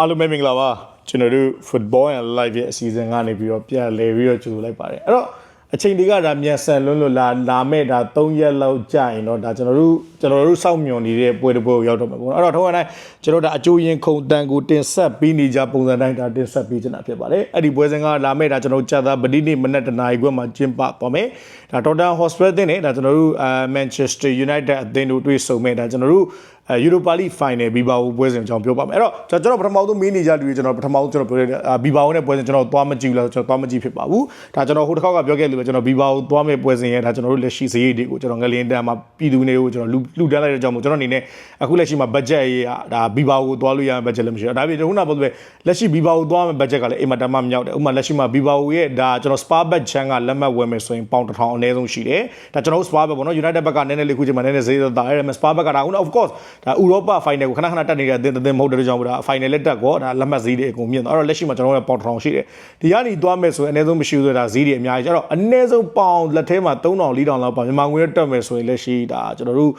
အားလုံးပဲမင်္ဂလာပါကျွန်တော်တို့ football and live ရဲ့အစီအစဉ်ကနေပြီးတော့ပြန်လည်ပြီးတော့ကြိုလိုက်ပါတယ်အဲ့တော့အချိန်တွေကဒါမြန်ဆန်လွန်းလို့လာလာမဲ့ဒါ3ရက်လောက်ကြာရင်တော့ဒါကျွန်တော်တို့ကျွန်တော်တို့စောင့်မျှော်နေတဲ့ပွဲတစ်ပွဲကိုရောက်တော့မှာပေါ့နော်အဲ့တော့ထုံးတိုင်းကျွန်တော်တို့ဒါအကျိုးရင်ခုံတန်ကိုတင်ဆက်ပြီးနေကြပုံစံတိုင်းဒါတင်ဆက်ပြီးချင်တာဖြစ်ပါတယ်အဲ့ဒီပွဲစဉ်ကလာမဲ့ဒါကျွန်တော်တို့ကြာသာဗတိနေ့မနက်တနာရီခွဲမှာကျင်းပသွားမယ်ဒါ Tottenham Hotspur တင်နဲ့ဒါကျွန်တော်တို့အဲ Manchester United အသင်းတို့တွေ့ဆုံမဲ့ဒါကျွန်တော်တို့အဲ Europa League Final ဘီဘာအိုပွဲစဉ်အကြောင်းပြောပါမယ်အဲ့တော့ကျွန်တော်ပထမဆုံးမင်းနေကြလူတွေကျွန်တော်ပထမဆုံးကျွန်တော်ပြောတဲ့ဘီဘာအိုနဲ့ပွဲစဉ်ကျွန်တော်သွားမကြည့်ဘူးလားကျွန်တော်သွားမကြည့်ဖြစ်ပါဘူးဒါကျွန်တော်ဟိုတစ်ခေါက်ကပြောခဲ့လို့ပဲကျွန်တော်ဘီဘာအိုသွားမဲ့ပွဲစဉ်ရဲ့ဒါကျွန်တော်တို့လက်ရှိစရိတ်တွေကိုကျွန်တော်ငလင်းတန်းမှာပြည်သူတွေကိုကျွန်တော်လူတန်းလိုက်တဲ့ကြောင့်မို့ကျွန်တော်အနေနဲ့အခုလက်ရှိမှာ budget ရေးဒါဘီဘာအိုသွားလို့ရမယ့် budget လည်းမရှိဘူးဒါပေမဲ့ခုနကပြောလို့ပဲလက်ရှိဘီဘာအိုသွားမယ့် budget ကလည်းအိမ်မတမ်းမမြောက်တယ်ဥပမာလက်ရှိမှာဘီဘာအိုရဲ့ဒါကျွန်တော် spa bet chan ကလက်မှတ်ဝယ်မယ်ဆိုရင်ပေါင်တစ်ထောင်အနည်းဆုံးရှိတယ်ဒါကျွန်တော်တို့ spa bet ပေါ့နော် United ဘက်ကနည်းနည်းလေးခုချိန်မှာနည်းနည်းဈေးသက်သာတယ်ဒါပေမဲ့ spa bet ကဒါခုန of course ဒါ Europa final ကိုခဏခဏတက်နေတဲ့အသင်းအသင်းမဟုတ်တဲ့ကြောင့်မို့ဒါ final လက်တက်ကောဒါလက်မှတ်ဈေးတွေအကုန်မြင့်သွားအဲ့တော့လက်ရှိမှာကျွန်တော်တို့ပေါင်တစ်ထောင်ရှိတယ်ဒီကနေသွားမယ်ဆိုရင်အနည်းဆုံးမရှိဘူးဆိုတာဈေးတွေအများကြီးအဲ့တော့အနည်းဆုံးပေါင်လက်ထဲမှာ3000 4000လောက်ပါမြန်မာငွေနဲ့တက်မယ်ဆိုရင်လက်ရှိဒါကျွန်တော်တို့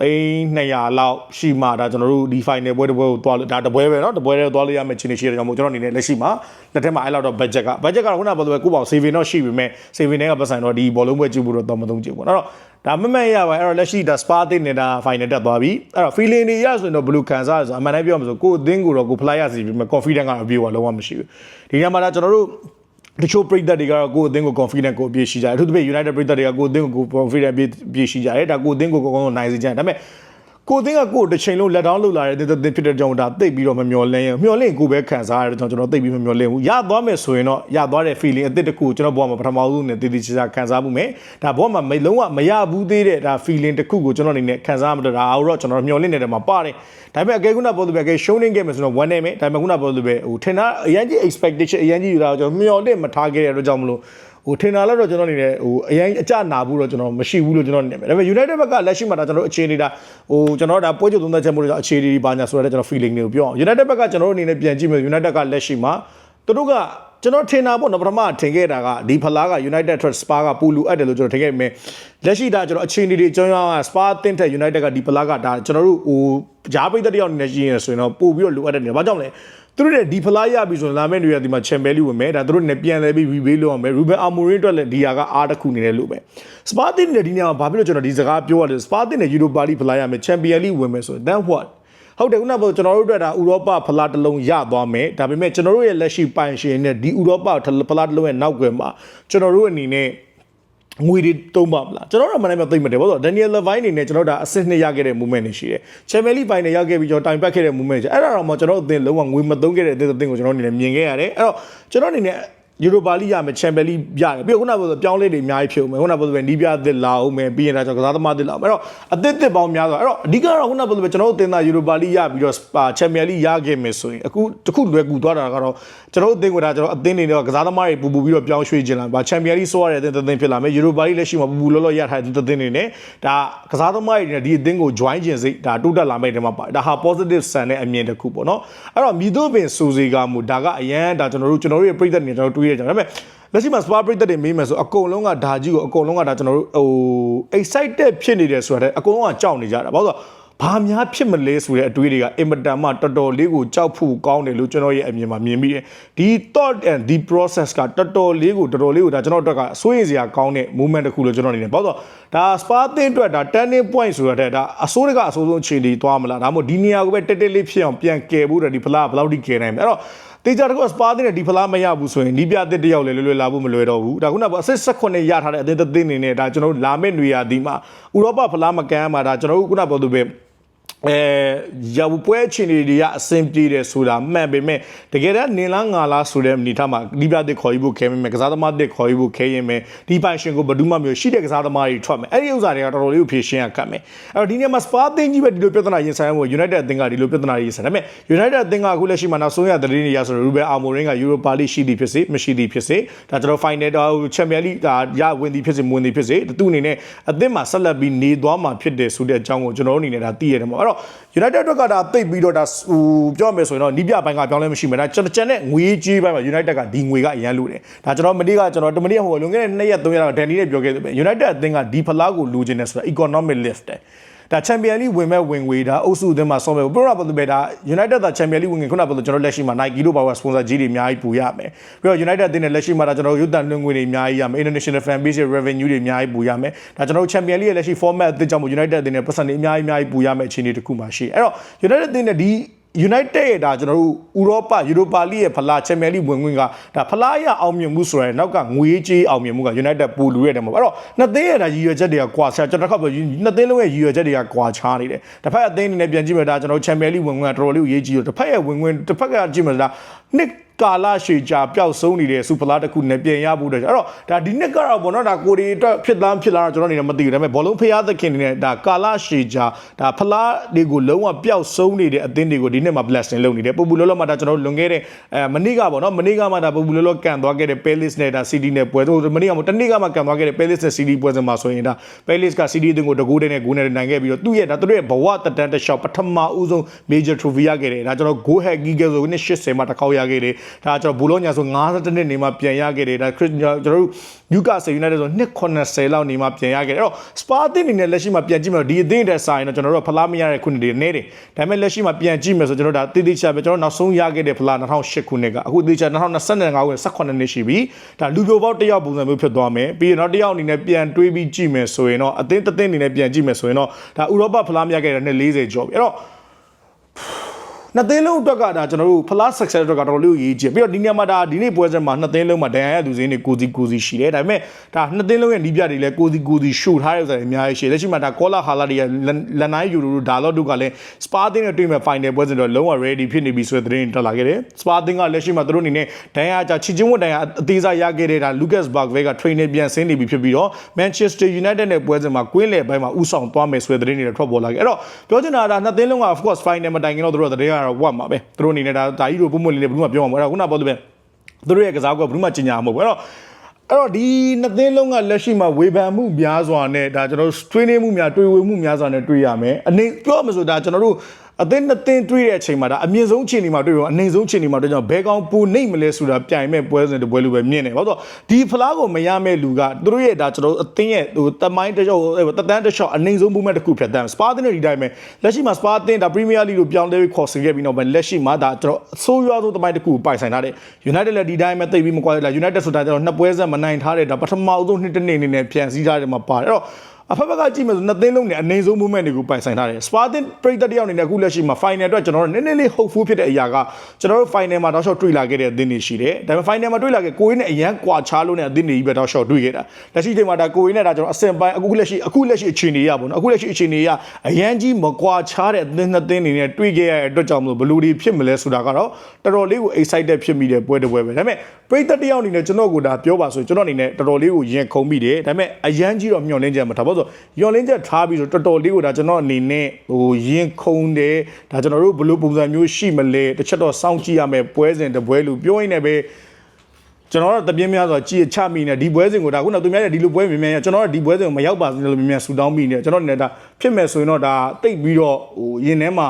သိန်း200လောက်ရှိမှဒါကျွန်တော်တို့ဒီ final ပွဲတစ်ပွဲကိုသွားလို့ဒါတစ်ပွဲပဲเนาะတစ်ပွဲတည်းသွားလို့ရမယ့်ခြေနေရှိတဲ့ကြောင့်မို့ကျွန်တော်အနေနဲ့လက်ရှိမှာလက်ထက်မှာအဲ့လောက်တော့ budget က budget ကတော့ခုနကပြောလို့ပဲကိုပေါ့ saving တော့ရှိပြီမဲ့ saving တွေကပတ်စံတော့ဒီဘောလုံးပွဲကြည့်ဖို့တော့တော့မသုံးကြည့်ဘူးเนาะ ဒါမမဲ့ရပါအဲ့တော့လက်ရှိဒါ spa တင်နေတာ final တက်သွားပြီအဲ့တော့ feeling တွေရဆိုရင်တော့ဘယ်လိုခံစားရဆိုအမှန်တမ်းပြောမှဆိုကိုယ်အသင်းကိုတော့ကို flyer စီပြီးမှ confidence ကတော့အပြည့်အဝလုံးဝမရှိဘူးဒီညမှာဒါကျွန်တော်တို့တချို့ပရိသတ်တွေကတော့ကိုယ့်အသင်းကို confident ကိုအပြည့်ရှိကြတယ်အထူးသဖြင့် United ပရိသတ်တွေကကိုယ့်အသင်းကို confident အပြည့်ပြည့်ရှိကြတယ်ဒါကိုယ့်အသင်းကိုကောင်းကောင်းနိုင်စေကြတယ်ဒါပေမဲ့ ကိုယ်အသင်းကကိုယ်တစ်ချိန်လုံးလက်တောင်းလုပ်လာတဲ့သင်းဖြစ်တဲ့ကြောင့်ဒါတိတ်ပြီးတော့မမျောလင်းရမျောလင်းကိုပဲခံစားရတဲ့ကြောင့်ကျွန်တော်တိတ်ပြီးမမျောလင်းဘူးရသွားမယ်ဆိုရင်တော့ရသွားတဲ့ feeling အသစ်တစ်ခုကျွန်တော်ဘဝမှာပထမဆုံးနဲ့တည်တည်ချာချာခံစားမှုမယ်ဒါဘဝမှာမလုံးဝမရဘူးသေးတဲ့ဒါ feeling တစ်ခုကိုကျွန်တော်အနေနဲ့ခံစားမှတော့ဒါအောတော့ကျွန်တော်မျောလင်းနေတဲ့မှာပါတယ်ဒါပေမဲ့အကယ်ခုနပြောလို့ပဲအကယ် showing game ဆိုတော့ one name ဒါပေမဲ့ခုနပြောလို့ပဲဟိုထင်တာအရင်ကြီး expectation အရင်ကြီးယူတာကျွန်တော်မျောလင့်မထားခဲ့တဲ့အတွက်ကြောင့်မလို့ ဟိုထင်တာလည်းတော့ကျွန်တော်အနေနဲ့ဟိုအရင်အကြနာဘူးတော့ကျွန်တော်မရှိဘူးလို့ကျွန်တော်အနေနဲ့ဒါပေမဲ့ United ဘက်ကလက်ရှိမှာဒါကျွန်တော်အခြေအနေဒါဟိုကျွန်တော်ဒါပွဲချုပ်သုံးသက်ချက်မှုတွေအခြေအနေတွေပါညာဆိုတော့ကျွန်တော် feeling တွေကိုပြောအောင် United ဘက်ကကျွန်တော်အနေနဲ့ပြန်ကြည့်မယ် United ကလက်ရှိမှာသူတို့ကကျွန်တော်ထင်တာပေါ့နော်ပထမထင်ခဲ့တာကဒီဖလားက United Trust Spa ကပူလူအပ်တယ်လို့ကျွန်တော်ထင်ခဲ့မယ်လက်ရှိဒါကျွန်တော်အခြေအနေတွေကျွန်တော်က Spa တင်တဲ့ United ကဒီဖလားကဒါကျွန်တော်တို့ဟိုဂျားပိတ်တဲ့တယောက်အနေနဲ့ရှိရင်ဆိုရင်တော့ပို့ပြီးတော့လိုအပ်တယ်နေဘာကြောင့်လဲ သူတို့ရဲ့ဒီဖလားရပြီဆိုရင်လာမယ့်တွေကဒီမှာချန်ပီယံလိဝင်မယ်ဒါသူတို့နဲ့ပြန်လဲပြီးရီဘေးလုပ်အောင်မယ်ရူဘန်အာမိုရင်အတွက်လည်းဒီဟာကအားတစ်ခုနေတယ်လို့ပဲစပါတင်နဲ့ဒီနေရာမှာဘာဖြစ်လို့ကျွန်တော်ဒီစကားပြောရတယ်စပါတင်နဲ့ယူရိုပါလိဖလားရမယ်ချန်ပီယံလိဝင်မယ်ဆိုရင် then what ဟုတ်တယ်ခုနကကျွန်တော်တို့အတွက်ဒါဥရောပဖလားတစ်လုံးရသွားမယ်ဒါပေမဲ့ကျွန်တော်တို့ရဲ့လက်ရှိပိုင်ရှင်နဲ့ဒီဥရောပဖလားတစ်လုံးရဲ့နောက်ွယ်မှာကျွန်တော်တို့အနေနဲ့ ငွေတွေတုံးပါမလားကျွန်တော်တို့မှလည်းမသိမတယ်ဘာလို့ဒန်နီယယ်လဗိုင်းအနေနဲ့ကျွန်တော်ဒါအဆင့်နှစ်ရခဲ့တဲ့ movement တွေရှိတယ်ချန်ပီယံလိပိုင်းနဲ့ရခဲ့ပြီးကျွန်တော်တိုင်ပတ်ခဲ့တဲ့ movement တွေအဲ့ဒါတော့မှကျွန်တော်အသင်းလုံးဝငွေမသုံးခဲ့တဲ့အသင်းအသင်းကိုကျွန်တော်အနေနဲ့မြင်ခဲ့ရတယ်အဲ့တော့ကျွန်တော်အနေနဲ့ ယူရိုပါလိရမယ်ချန်ပီယံလိရတယ်ပြီးတော့ခုနကပြောပြောင်းလဲတွေအများကြီးဖြစ်ဦးမယ်ခုနကပြောနီးပြသစ်လာဦးမယ်ပြီးရင်ဒါကျွန်တော်ကစားသမားသစ်လာအဲ့တော့အသစ်သစ်ပေါင်းများဆိုအဲ့တော့အဓိကတော့ခုနကပြောကျွန်တော်တို့တင်တာယူရိုပါလိရပြီးတော့ချန်ပီယံလိရခဲ့မယ်ဆိုရင်အခုတခုလွယ်ကူသွားတာကတော့ကျွန်တော်တို့အသင်းကဒါကျွန်တော်အသင်းတွေတော့ကစားသမားတွေပူပူပြီးတော့ပြောင်းရွှေ့ခြင်းလာပါချန်ပီယံလိဆိုရတဲ့အသင်းသင်းဖြစ်လာမယ်ယူရိုပါလိလက်ရှိမှာပူပူလောလောရထားတဲ့သင်းတွေနဲ့ဒါကစားသမားတွေနဲ့ဒီအသင်းကို join ခြင်းစိတ်ဒါတိုးတက်လာမယ့်တဲမှာပါဒါဟာ positive ဆန်တဲ့အမြင်တစ်ခုပေါ့နော်အဲ့တော့မြည်တို့ပင်စူစီကမူဒါကအရန်ဒါကျွန်တော်တို့ကျွန်တော်တို့ရဲ့ပြည်သက်နေကျွန်တော်တွေးရကြတယ်ဒါပေမဲ့လက်ရှိမှာ spa ပရိသတ်တွေမေးမယ်ဆိုအကုန်လုံးကဒါကြီးကိုအကုန်လုံးကဒါကျွန်တော်တို့ဟို excited ဖြစ်နေတယ်ဆိုတော့အကုန်လုံးကကြောက်နေကြတာဘာလို့ဘာများဖြစ်မလဲဆိုတဲ့အတွေးတွေကအင်မတန်မှတော်တော်လေးကိုကြောက်ဖို့ကောင်းတယ်လို့ကျွန်တော်ရဲ့အမြင်မှာမြင်မိတယ်ဒီ thought and the process ကတော်တော်လေးကိုတော်တော်လေးကိုဒါကျွန်တော်တို့ကစိုးရိမ်စရာကောင်းတဲ့ moment တစ်ခုလို့ကျွန်တော်အနေနဲ့ဘာလို့ဒါ spa သင်းအတွက်ဒါ turning point ဆိုရတဲ့ဒါအစိုးရကအစိုးဆုံးအခြေအနေသွားမလားဒါမှမဟုတ်ဒီနေရာကိုပဲတက်တက်လေးဖြစ်အောင်ပြန်ကယ်ဖို့ဒီဖလားဘယ်လောက်ထိကယ်နိုင်မလဲအဲ့တော့ တေချာတကူစပါတင်ဒီဖလားမရဘူးဆိုရင်နီးပြတစ်တယောက်လည်းလွယ်လွယ်လာဖို့မလွယ်တော့ဘူးဒါခုနကအစစ်18ရထားတဲ့အသင်းသင်းနေနဲ့ဒါကျွန်တော်တို့လာမယ့်နေရာဒီမှာဥရောပဖလားမကမ်းမှာဒါကျွန်တော်တို့ခုနပြောသူပဲ အဲရဝပွဲချင်တွေတွေကအဆင်ပြေတယ်ဆိုတာမှန်ပေမဲ့တကယ်တမ်းနင်လားငါလားဆိုတဲ့အနေထားမှာဒီပြတဲ့ခေါ်ယူဖို့ခဲမယ်ကစားသမားတဲ့ခေါ်ယူဖို့ခဲရင်မယ်ဒီပိုင်ရှင်ကိုဘယ်သူမှမျိုးရှိတဲ့ကစားသမားတွေထွက်မယ်အဲ့ဒီဥစ္စာတွေကတော်တော်လေးကိုဖြည့်ရှင်းရခတ်မယ်အဲ့တော့ဒီနေ့မှာ Spa အသင်းကြီးပဲဒီလိုပြဿနာရင်ဆိုင်ဖို့ United အသင်းကဒီလိုပြဿနာရင်ဆိုင်ဒါပေမဲ့ United အသင်းကအခုလက်ရှိမှာနောက်ဆုံးရသတင်းတွေရဆိုတော့ Ruben Amorim က Europa League ရှိသည်ဖြစ်စေမရှိသည်ဖြစ်စေဒါကျွန်တော် final တော့ Champions League ဒါရဝင်သည်ဖြစ်စေမဝင်သည်ဖြစ်စေသူ့အနေနဲ့အသင်းမှာဆက်လက်ပြီးနေသွားမှာဖြစ်တယ်ဆိုတဲ့အကြောင်းကိုကျွန်တော်တို့အနေနဲ့ဒါသိရတယ်ပေါ့အဲ့တော့ United အတွက်ကဒါသိပ်ပြီးတော့ဒါဟိုပြောမယ်ဆိုရင်တော့နီးပြပိုင်းကပြောင်းလဲမရှိမယ်ဒါကျွန်တော်ကျန်တဲ့ငွေကြီးပိုင်းမှာ United ကဒီငွေကအရန်လို့တယ်ဒါကျွန်တော်မနေ့ကကျွန်တော်တမနေ့ဟိုလွန်ခဲ့တဲ့2ရက်3ရက်တော့ဒန်နီနဲ့ပြောခဲ့တယ်ပဲ United အသင်းကဒီဖလားကိုလိုချင်တယ်ဆိုတာ economic lift တယ် ဒါချန်ပီယံလိဝင်မဲ့ဝင်ငွေဒါအုပ်စုအသင်းမှာဆော့မဲ့ဘရောဘာလို့ပဲဒါ United ဒါချန်ပီယံလိဝင်ငွေခုနကပြောလို့ကျွန်တော်လက်ရှိမှာ Nike လို့ပါဝါစပွန်ဆာကြီးတွေအများကြီးပူရမယ်ပြီးတော့ United အသင်းနဲ့လက်ရှိမှာဒါကျွန်တော်ရုပ်သံလွှင့်ငွေတွေအများကြီးရမယ် International fan base revenue တွေအများကြီးပူရမယ်ဒါကျွန်တော်ချန်ပီယံလိရဲ့လက်ရှိ format အသစ်ကြောင့်မို့ United အသင်းနဲ့ပတ်စံတွေအများကြီးအများကြီးပူရမယ်အခြေအနေတစ်ခုမှာရှိအဲ့တော့ United အသင်းနဲ့ဒီ United ရဲ့ဒါကျွန်တော်တို့ဥရောပယူရိုပါလိရဲ့ဖလားချန်ပီယံလိဝင်ဝင်ကဒါဖလားရအောင်မြင်မှုဆိုရဲနောက်ကငွေကြေးအောင်မြင်မှုက United ပူလူရတယ်မဟုတ်အဲ့တော့နှစ်သင်းရဲ့ဒါရည်ရွယ်ချက်တွေကကွာခြားကျွန်တော်တစ်ခါပြောနှစ်သင်းလုံးရဲ့ရည်ရွယ်ချက်တွေကကွာခြားနေတယ်တစ်ဖက်အသင်းအနေနဲ့ပြန်ကြည့်မယ်ဒါကျွန်တော်ချန်ပီယံလိဝင်ဝင်ကတော်တော်လေးကိုရေးကြည့်လို့တစ်ဖက်ရဲ့ဝင်ဝင်တစ်ဖက်ကကြည့်မယ်ဒါနှစ် ကာလရှည်ကြာပျောက်ဆုံးနေတဲ့စူပလာတစ်ခုနဲ့ပြင်ရဖို့တဲ့အဲ့တော့ဒါဒီနှစ်ကတော့ဘောနော်ဒါကိုဒီအတွက်ဖြစ်သားဖြစ်လာတော့ကျွန်တော်အနေနဲ့မသိဘူးဒါပေမဲ့ဘောလုံးဖျားသခင်နေနဲ့ဒါကာလရှည်ကြာဒါဖလားတွေကိုလုံးဝပျောက်ဆုံးနေတဲ့အသင်းတွေကိုဒီနှစ်မှာ blessing လုပ်နေတယ်ပူပူလောလောမှာဒါကျွန်တော်လွန်ခဲ့တဲ့အဲမနေ့ကပေါ့နော်မနေ့ကမှဒါပူပူလောလောကန်သွားခဲ့တဲ့ Palace နဲ့ဒါ City နဲ့ပွဲတော့မနေ့ကမှတနေ့ကမှကန်သွားခဲ့တဲ့ Palace နဲ့ City ပွဲစဉ်မှာဆိုရင်ဒါ Palace က City အသင်းကိုတကူတဲ့နဲ့ဂိုးနဲ့နိုင်ခဲ့ပြီးတော့သူ့ရဲ့ဒါသူတို့ရဲ့ဘဝတက်တန်းတစ်လျှောက်ပထမဦးဆုံး major trophy ရခဲ့တယ်ဒါကျွန်တော် goal head ကြီးကဆိုနှစ်80မှာတစ်ခေါက်ရခဲ့တယ်ဒါကျွန်တော်ဘူလောညာဆို52နှစ်နေမှပြန်ရခဲ့တယ်ဒါ Chris ကျွန်တော်တို့ Newcastle United ဆိုနှစ်80လောက်နေမှပြန်ရခဲ့တယ်အဲ့တော့ Spa အသင်းအနေနဲ့လက်ရှိမှာပြန်ကြည့်မယ်ဒီအသင်းတဲ့ဆိုင်တော့ကျွန်တော်တို့ဖလားမရတဲ့ခုနှစ်တွေနေတယ်ဒါပေမဲ့လက်ရှိမှာပြန်ကြည့်မယ်ဆိုကျွန်တော်ဒါတိတိကျကျပဲကျွန်တော်နောက်ဆုံးရခဲ့တဲ့ဖလား2008ခုနှစ်ကအခုတိတိကျ2025ခုနှစ်18နှစ်ရှိပြီဒါလူပြိုပေါက်တစ်ယောက်ပုံစံမျိုးဖြစ်သွားမယ်ပြီးရင်တော့တစ်ယောက်အနေနဲ့ပြန်တွေးပြီးကြည့်မယ်ဆိုရင်တော့အသင်းတစ်သင်းအနေနဲ့ပြန်ကြည့်မယ်ဆိုရင်တော့ဒါဥရောပဖလားမရခဲ့တဲ့နှစ်40ကျော်ပြီအဲ့တော့ နှစ်သင်းလုံးအတွက်ကဒါကျွန်တော်တို့ plus success အတွက်ကတော်တော်လေးကိုရေးကြည့်ပြီးတော့ဒီနေရာမှာဒါဒီနေ့ပွဲစဉ်မှာနှစ်သင်းလုံးမှာဒဏ်ရာရသူစင်းတွေကိုစီကိုစီရှိတယ်ဒါပေမဲ့ဒါနှစ်သင်းလုံးရဲ့နီးပြတွေလည်းကိုစီကိုစီရှို့ထားတဲ့ဥစ္စာတွေအများကြီးရှိတယ်လက်ရှိမှာဒါကောလာဟာလာတွေရဲ့လက်နိုင်ယူရိုဒါလော့တို့ကလည်းစပါတင်းနဲ့တွေ့မဲ့ final ပွဲစဉ်တော့လုံးဝ ready ဖြစ်နေပြီဆိုတဲ့သတင်းတက်လာခဲ့တယ်စပါတင်းကလက်ရှိမှာသူတို့အနေနဲ့ဒဏ်ရာကြချီချင်းဝတ်ဒဏ်ရာအသေးစားရခဲ့တဲ့ဒါ Lucas Bergwijn က trainer ပြန်ဆင်းနေပြီဖြစ်ပြီးတော့ Manchester United နဲ့ပွဲစဉ်မှာကွင်းလယ်ပိုင်းမှာဥဆောင်သွားမယ်ဆိုတဲ့သတင်းတွေထွက်ပေါ်လာခဲ့အဲ့တော့ပြောချင်တာကဒါနှစ်သင်းလုံးက of course final မတိုင်ခင်တော့သူတို့ကသတင်းကတော့ဝတ်မှာပဲသူတို့အနေနဲ့ဒါဒါကြီးတို့ပုံမှန်လေးလေးဘယ်သူမှပြောမှာမဟုတ်အဲ့ဒါခုနပြောလို့ပဲသူတို့ရဲ့ကစားကွက်ဘယ်သူမှကြီးညာမှာမဟုတ်ဘူးအဲ့တော့အဲ့တော့ဒီနှစ်သင်းလုံးကလက်ရှိမှာဝေဖန်မှုများစွာနဲ့ဒါကျွန်တော်တို့ထွေးနေမှုများတွေးဝေမှုများစွာနဲ့တွေ့ရမယ်အနေပြောမှဆိုဒါကျွန်တော်တို့ အသင်းနှစ်သင်းတွေ့တဲ့အချိန်မှာဒါအမြင့်ဆုံးချိန်ဒီမှာတွေ့ရောအနေဆုံးချိန်ဒီမှာတွေ့ကြဘဲကောင်ပူနေမလဲဆိုတာပြိုင်မဲ့ပွဲစဉ်တစ်ပွဲလိုပဲမြင်တယ်ဘာလို့ဒီဖလားကိုမရမဲ့လူကသူတို့ရဲ့ဒါကျွန်တော်အသင်းရဲ့ဟိုတမိုင်းတစ်ယောက်တတန်းတစ်လျှောက်အနေဆုံးမှုမဲ့တစ်ခုဖြတ်တန်းစပါသင်းတွေဒီတိုင်းပဲလက်ရှိမှာစပါသင်းဒါပရီးမီးယားလိကိုပြောင်းလဲခေါ်ဆင်ခဲ့ပြီးတော့လက်ရှိမှာဒါကျွန်တော်အဆိုးရွားဆုံးတမိုင်းတစ်ခုပိုင်ဆိုင်ထားတဲ့ United လည်းဒီတိုင်းပဲသိပြီးမကွာလား United ဆိုတာကျွန်တော်နှစ်ပွဲဆက်မနိုင်ထားတဲ့ဒါပထမဆုံးနှစ်တစ်နေ့အနေနဲ့ပြန်စည်းထားတယ်မှာပါတယ်အဲ့တော့ အဖက်ဖက်ကကြည့်မယ်ဆိုနှစ်သင်းလုံးနဲ့အနေဆုံး movement တွေကိုပိုင်ဆိုင်ထားတယ်။ Spartan ပြည်သက်တယောက်အနေနဲ့အခုလက်ရှိမှာ final အတွက်ကျွန်တော်တို့နည်းနည်းလေး hopeful ဖြစ်တဲ့အရာကကျွန်တော်တို့ final မှာတော့ shot တွေ့လာခဲ့တဲ့အသင်းတွေရှိတယ်။ဒါပေမဲ့ final မှာတွေ့လာခဲ့ကိုင်းနဲ့အရန်ကွာခြားလို့နဲ့အသင်းတွေကြီးပဲတော့ shot တွေ့ခဲ့တာ။လက်ရှိချိန်မှာဒါကိုင်းနဲ့ဒါကျွန်တော်အစင်ပိုင်းအခုလက်ရှိအခုလက်ရှိအခြေအနေရပါတော့။အခုလက်ရှိအခြေအနေရအရန်ကြီးမကွာခြားတဲ့အသင်းနှစ်သင်းတွေနဲ့တွေ့ခဲ့ရတဲ့အတွက်ကြောင့်မလို့ဘယ်လိုတွေဖြစ်မလဲဆိုတာကတော့တော်တော်လေးကို excited ဖြစ်မိတဲ့ပွဲတစ်ပွဲပဲ။ဒါပေမဲ့ပြည်သက်တယောက်အနေနဲ့ကျွန်တော်ကဒါပြောပါဆိုကျွန်တော်အနေနဲ့တော်တော်လေးကိုရင်ခုန်မိတယ်။ဒါပေမဲ့အရန်ကြီးတော့မျောလင်းချက်မထားပါဆိုမျောလင်းချက်ထားပြီးတော့တော်တော်လေးကိုဒါကျွန်တော်အနေနဲ့ဟိုရင်ခုန်တယ်ဒါကျွန်တော်တို့ဘယ်လိုပုံစံမျိုးရှိမလဲတစ်ချက်တော့စောင့်ကြည့်ရမယ်ပွဲစဉ်တစ်ပွဲလို့ပြောရင်းနဲ့ပဲကျွန်တော်တို့တပြင်းများဆိုကြည်ချမိနေဒီပွဲစဉ်ကိုဒါခုနကသူများရဲ့ဒီလိုပွဲမြင်မြန်ကျွန်တော်တို့ဒီပွဲစဉ်ကိုမရောက်ပါဘူးလို့မြင်မြန်ဆူတောင်းမိနေကျွန်တော်အနေနဲ့ဒါဖြစ်မယ်ဆိုရင်တော့ဒါတိတ်ပြီးတော့ဟိုရင်ထဲမှာ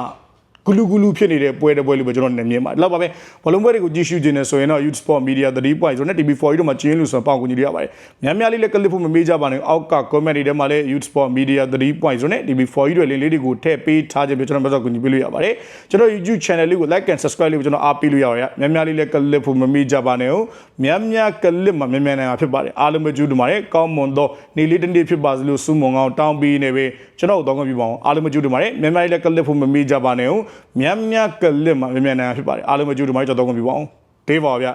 ဂလူဂလူဖြစ်နေတဲ့ပွဲတစ်ပွဲလို့ပဲကျွန်တော်နေမြင်ပါတယ်။လောက်ပါပဲ။ဘလုံးပွဲတွေကိုကြည့်ရှုခြင်းနဲ့ဆိုရင်တော့ Youth Sport Media 3.0ဆိုတော့ TV4 တို့မှာကျင်းလို့ဆိုတော့ပေါင်ကူညီရပါတယ်။များများလေးလည်းကလစ်ဖို့မမေ့ကြပါနဲ့။အောက်က comment တွေထဲမှာလည်း Youth Sport Media 3.0ဆိုနဲ့ TV4 တို့လေးလေးတွေကိုထည့်ပေးထားခြင်းပဲကျွန်တော်မစောကူညီပေးလို့ရပါတယ်။ကျွန်တော် YouTube channel လေးကို like and subscribe လေးကိုကျွန်တော်အားပေးလို့ရပါတယ်။များများလေးလည်းကလစ်ဖို့မမေ့ကြပါနဲ့။များများကလစ်မှာများများနိုင်မှာဖြစ်ပါတယ်။အားလုံးပဲကြိုးတူပါတယ်။ကောင်းမွန်သောနေ့လေးတစ်နေ့ဖြစ်ပါစေလို့ဆုမွန်ကောင်းတောင်းပေးနေပဲကျွန်တော်တို့တောင်းခွင့်ပြုပါအောင်။အားလုံးပဲကြိုးတူပါတယ်။များများလေးလည်းကလစ်ဖို့မမေ့ကြပါနဲ့။များများကလစ်မှာမြန်မြန်နိုင်ဖြစ်ပါတယ်အားလုံးပဲကြိုးတူမိုင်းကြောက်တော့ကုန်ပြီပေါ့အောင်ဒေးပါဗျ